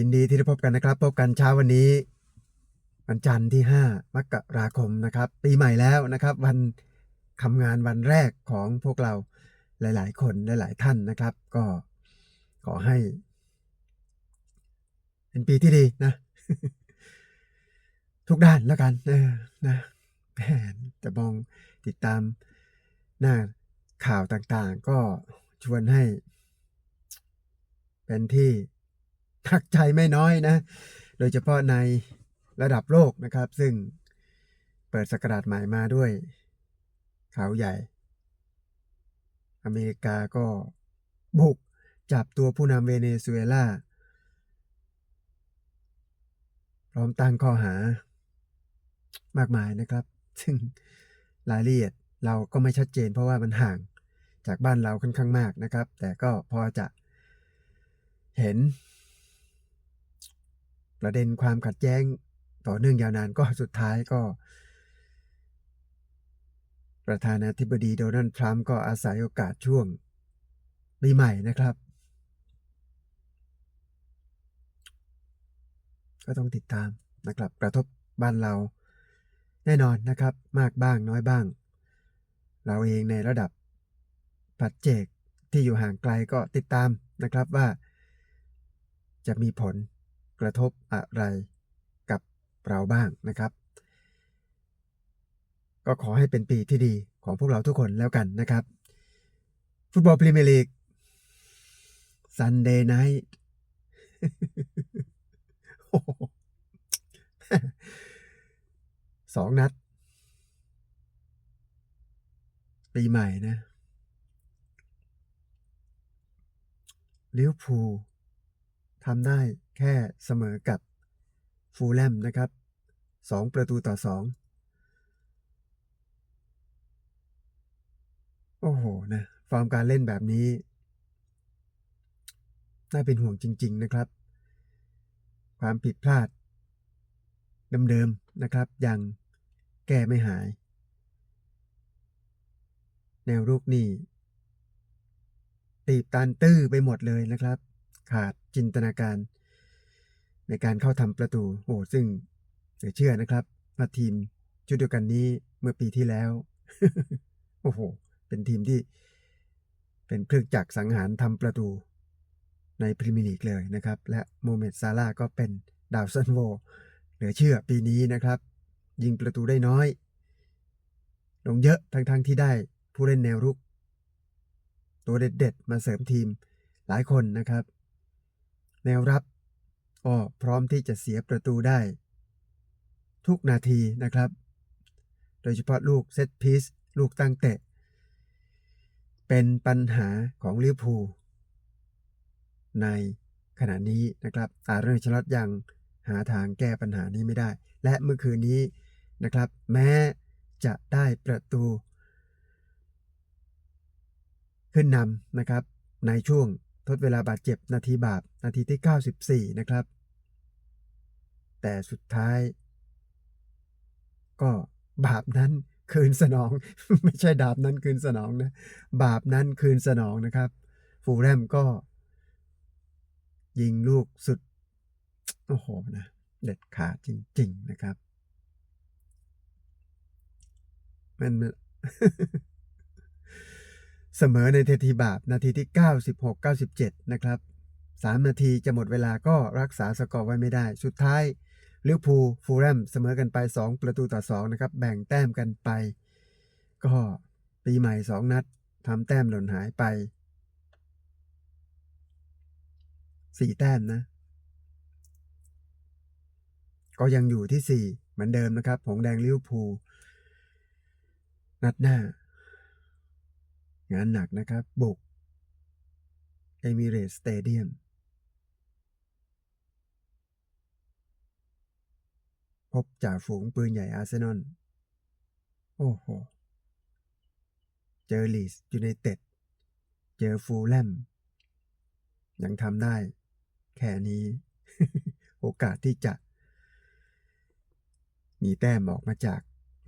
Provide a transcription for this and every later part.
ยินดีที่ได้พบกันนะครับ พบกันเช้าวันนี้วันจันทร์ที่ 5 มกราคมนะครับ ปีใหม่แล้วนะครับ วันทำงานวันแรกของพวกเราหลาย ๆ คนหลาย ๆ ท่านนะครับ ก็ขอให้เป็นปีที่ดีนะ ทุกด้านแล้วกันนะแหมจะมองติดตามหน้าข่าวต่างๆ ก็ชวนให้เป็นที่ ทักใจไม่น้อยนะ โดยเฉพาะในระดับโลกนะครับ ซึ่งเปิดสกราชใหม่มาด้วยข่าวใหญ่ อเมริกาก็บุกจับตัวผู้นำเวเนซุเอลาพร้อมตั้งข้อหามากมายนะครับ ซึ่งรายละเอียดเราก็ไม่ชัดเจนเพราะว่ามันห่างจากบ้านเราค่อนข้างมากนะครับ แต่ก็พอจะเห็น ประเด็นความขัดแย้งต่อเนื่องยาวนานก็สุดท้ายก็ ประธานาธิบดีโดนัลด์ทรัมป์ก็อาศัยโอกาสช่วงปีใหม่นะครับ ก็ต้องติดตามนะครับ กระทบบ้านเราแน่นอนนะครับ มากบ้างน้อยบ้าง เราเองในระดับปัจเจกที่อยู่ห่างไกลก็ติดตามนะครับว่าจะมีผล กระทบอะไรกับเราบ้างนะครับ ก็ขอให้เป็นปีที่ดีของพวกเราทุกคนแล้วกันนะครับ ฟุตบอลพรีเมียร์ลีกซันเดย์ไนท์สองนัด ปีใหม่นะลิเวอร์พูล ทำได้แค่เสมอกับฟูลแลมนะครับสองประตูต่อสองโอ้โหนะฟอร์มการเล่นแบบนี้ น่าเป็นห่วงจริง ๆ นะครับ ความผิดพลาดเดิมๆนะครับ ยังแก้ไม่หาย แนวรุกนี่ตีบตันตื้อไปหมดเลยนะครับ ขาดจินตนาการ ในการเข้าทำประตู โอ้ซึ่งเหลือเชื่อนะครับว่าทีมชุดเดียวกันนี้เมื่อปีที่แล้ว โอ้โห เป็นทีมที่ เป็นเครื่องจักรสังหารทำประตูในพรีเมียร์ลีกเลยนะครับ และโมเมดซาร่าก็เป็นดาวซันโวเหลือเชื่อปีนี้นะครับ ยิงประตูได้น้อย ลงเยอะทั้งๆทที่ได้ผู้เล่นแนวรุก ตัวเด็ดๆ มาเสริมทีมหลายคนนะครับ แนวรับก็พร้อมที่จะเสียประตูได้ ทุกนาทีนะครับ โดยเฉพาะลูกเซตพีซลูกตั้งเตะ เป็นปัญหาของลิเวอร์พูลในขณะนี้นะครับอาร์เรนชลัดยังหาทางแก้ปัญหานี้ไม่ได้ และเมื่อคืนนี้นะครับ แม้จะได้ประตู ขึ้นนำนะครับในช่วง ทดเวลาบาดเจ็บนาทีบาปนาทีที่ 94 นะครับ แต่สุดท้าย ก็บาปนั้นคืนสนอง ไม่ใช่ดาบนั้นคืนสนองนะ บาปนั้นคืนสนองนะครับ ฟูลแรมก็ ยิงลูกสุด โอ้โหนะ เด็ดขาดจริง ๆ นะครับมัน เสมอในเททีบาปนาทีที่ 96 97 นะครับ 3 นาทีจะหมดเวลาก็รักษาสกอร์ไว้ไม่ได้ สุดท้ายลิวพูฟูแลมเสมอกันไป 2 ประตูต่อ 2 นะครับ แบ่งแต้มกันไป ก็ปีใหม่ 2 นัดทำแต้มหล่นหายไป 4 แต้มนะ ก็ยังอยู่ที่ 4 เหมือนเดิมนะครับ ผงแดงลิวพูนัดหน้า งานหนักนะครับ บุกเอมิเรตสเตเดียมพบจ่าฝูงปืนใหญ่อาร์เซนอล โอ้โห เจอลีสยูไนเต็ด เจอฟูลแลม ยังทำได้ แค่นี้ โอกาสที่จะ มีแต้มออกมาจาก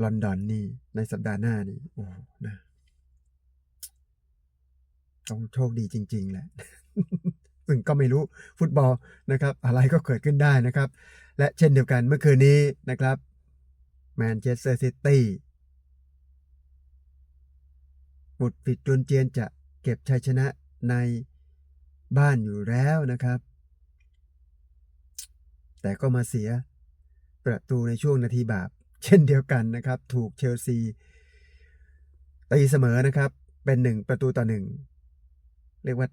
ลอนดอนนี่ ในสัปดาห์หน้านี่ โอ้โหนะ ต้องโชคดีจริง ๆ แหละ ซึ่งก็ไม่รู้ฟุตบอลนะครับ อะไรก็เกิดขึ้นได้นะครับ และเช่นเดียวกันเมื่อคืนนี้นะครับแมนเชสเตอร์ซิตี้บุดปิดจวนเจียนจะเก็บชัยชนะในบ้านอยู่แล้วนะครับ แต่ก็มาเสียประตูในช่วงนาทีบาป เช่นเดียวกันนะครับ ถูกเชลซีตีเสมอนะครับ เป็นหนึ่งประตูต่อหนึ่ง เรียกว่า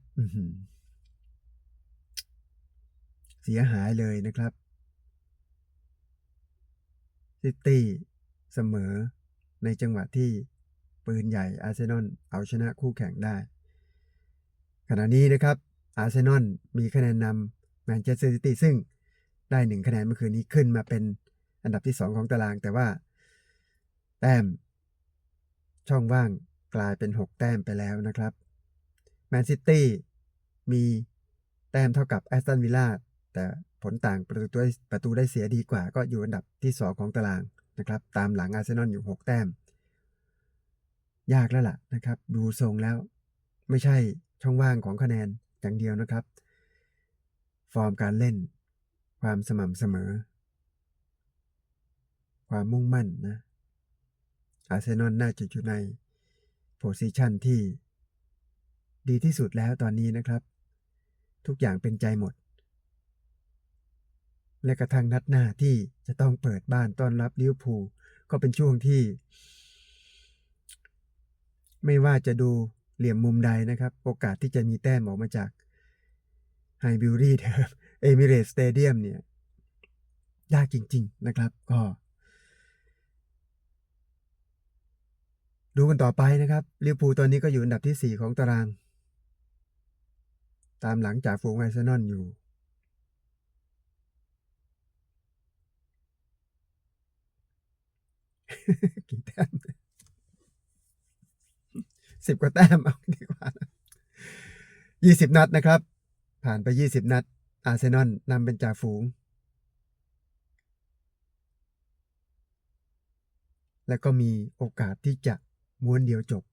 เสียหายเลยนะครับซิตี้เสมอในจังหวะที่ปืนใหญ่อาร์เซนอลเอาชนะคู่แข่งได้ ขณะนี้นะครับอาร์เซนอลมีคะแนนนำแมนเชสเตอร์ซิตี้ซึ่งได้หนึ่งคะแนนเมื่อคืนนี้ขึ้นมาเป็นอันดับที่ 2 ของตาราง แต่ว่า แต้ม ช่องว่างกลายเป็น 6 แต้มไปแล้วนะครับ แมนซิตี้มีแต้มเท่ากับแอสตันวิลล่าแต่ผลต่างประตูได้ประตูได้เสียดีกว่า ก็อยู่อันดับที่ 2 ของตารางนะครับ ตามหลังอาร์เซนอลอยู่ 6 แต้ม ยากแล้วล่ะนะครับ ดูทรงแล้ว ไม่ใช่ช่องว่างของคะแนนอย่างเดียวนะครับ ฟอร์มการเล่น ความสม่ำเสมอ ความมุ่งมั่นนะอาร์เซนอลน่าจะอยู่ในโพซิชันที่ ดีที่สุดแล้วตอนนี้นะครับ ทุกอย่างเป็นใจหมด และกระทั่งนัดหน้าที่จะต้องเปิดบ้านต้อนรับลิเวอร์พูลก็เป็นช่วงที่ ไม่ว่าจะดูเหลี่ยมมุมใดนะครับ โอกาสที่จะมีแต้มออกมาจากไฮบิวรี่เดิมเอมิเรตสเตเดียมเนี่ยยากจริง ๆนะครับก็ ดูกันต่อไปนะครับลิเวอร์พูลตอนนี้ก็อยู่อันดับที่ 4 ของตาราง ตามหลังจากฝูงอาร์เซนอลอยู่ กี่แต้มสิบกว่าแต้มเอาดีกว่ายี่สิบนัดนะครับ ผ่านไปยี่สิบนัด อาร์เซนอลนำเป็นจ่าฝูง และก็มีโอกาสที่จะม้วนเดียวจบ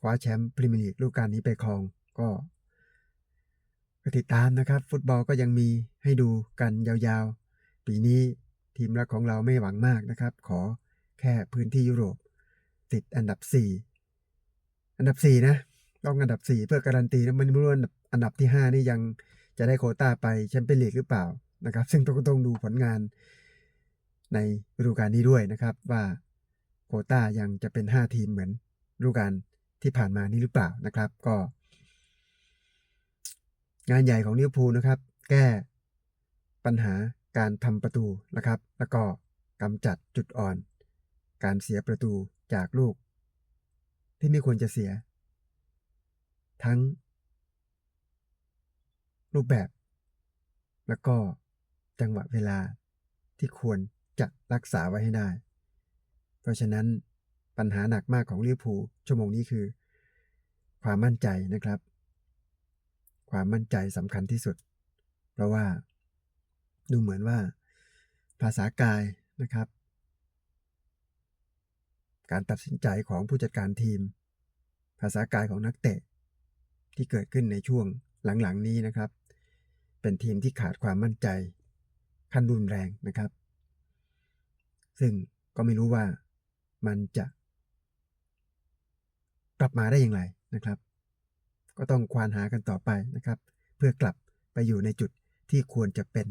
คว้าแชมป์พรีเมียร์ลีกฤดูกาลนี้ไปครองก็ ก็ติดตามนะครับ ฟุตบอลก็ยังมีให้ดูกันยาวๆ ปีนี้ทีมรักของเราไม่หวังมากนะครับ ขอแค่พื้นที่ยุโรป ติดอันดับ 4 อันดับ 4 นะ ต้องอันดับ 4 เพื่อการันตีนะมันไม่รู้วอันดับที่ 5 นี่ยังจะได้โคต้าไปแชมเปี้ยนลีกหรือเปล่านะครับ ซึ่งต้องต้องดูผลงานในฤดูกาลนี้ด้วยนะครับ ว่าโคต้ายังจะเป็น 5 ทีมเหมือนฤดูกาลที่ผ่านมานี้หรือเปล่านะครับ ก็ งานใหญ่ของลิเวอร์พูลนะครับ แก้ปัญหาการทำประตูนะครับ แล้วก็กำจัดจุดอ่อน การเสียประตูจากลูก ที่ไม่ควรจะเสีย ทั้ง รูปแบบ แล้วก็จังหวะเวลาที่ควรจะรักษาไว้ให้ได้ เพราะฉะนั้นปัญหาหนักมากของลิเวอร์พูลชั่วโมงนี้คือ ความมั่นใจนะครับ ความมั่นใจสำคัญที่สุด เพราะว่าดูเหมือนว่า ภาษากายนะครับ การตัดสินใจของผู้จัดการทีม ภาษากายของนักเตะ ที่เกิดขึ้นในช่วงหลังๆนี้นะครับ เป็นทีมที่ขาดความมั่นใจขั้นรุนแรงนะครับ ซึ่งก็ไม่รู้ว่ามันจะ กลับมาได้อย่างไรนะครับ ก็ต้องควานหากันต่อไปนะครับ เพื่อกลับไปอยู่ในจุดที่ควรจะเป็น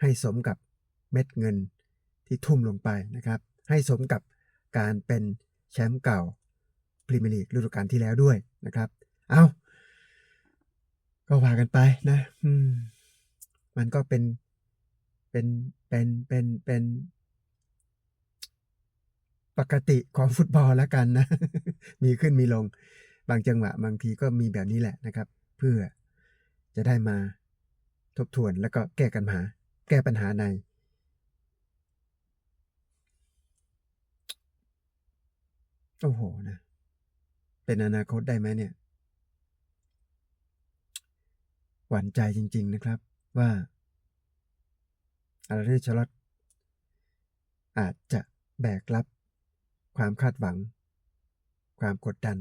ให้สมกับเม็ดเงินที่ทุ่มลงไปนะครับ ให้สมกับการเป็นแชมป์เก่าพรีเมียร์ลีกฤดูกาลที่แล้วด้วยนะครับ เอาก็ว่ากันไปนะมมันก็เป็นเป็นเป็นเป็นเป็นปกติของฟุตบอลแล้วกันนะ มีขึ้นมีลง บางจังหวะบางทีก็มีแบบนี้แหละนะครับ เพื่อจะได้มาทบทวนแล้วก็แก้กันหา แก้ปัญหาใน โอ้โหนะ เป็นอนาคตได้ไหมเนี่ย หวั่นใจจริง ๆนะครับว่าอาราเนชลอตอาจจะแบกรับ ความคาดหวัง ความกดดัน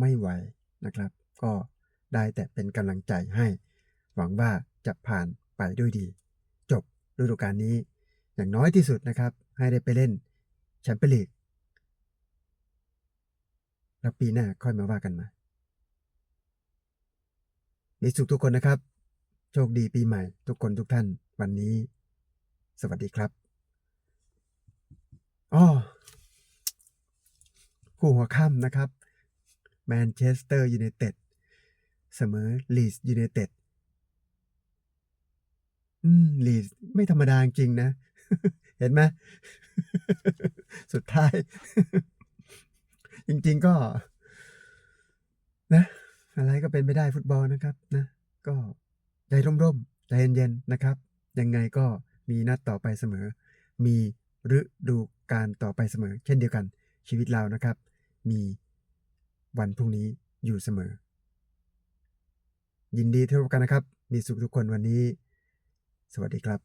ไม่ไหวนะครับ ก็ได้แต่เป็นกำลังใจให้ หวังว่าจะผ่านไปด้วยดี จบฤดูกาลนี้ อย่างน้อยที่สุดนะครับ ให้ได้ไปเล่นแชมเปี้ยนลีกแล้วปีหน้าค่อยมาว่ากันมามีสุขทุกคนนะครับ โชคดีปีใหม่ทุกคนทุกท่าน วันนี้ สวัสดีครับอ้อคู่หัวค่ำนะครับ แมนเชสเตอร์ยูไนเต็ดเสมอลีสยูไนเต็ดอืมลีสไม่ธรรมดาจริงนะ เห็นไหมสุดท้าย จริงๆก็ นะ อะไรก็เป็นไปได้ฟุตบอลนะครับ นะ ก็ใจร่มๆ ใจเย็นๆ นะครับ ยังไงก็มีนัดต่อไปเสมอ มีฤดูการต่อไปเสมอ เช่นเดียวกันชีวิตเรานะครับ มี วันพรุ่งนี้อยู่เสมอ ยินดีที่พบกันนะครับ มีสุขทุกคนวันนี้ สวัสดีครับ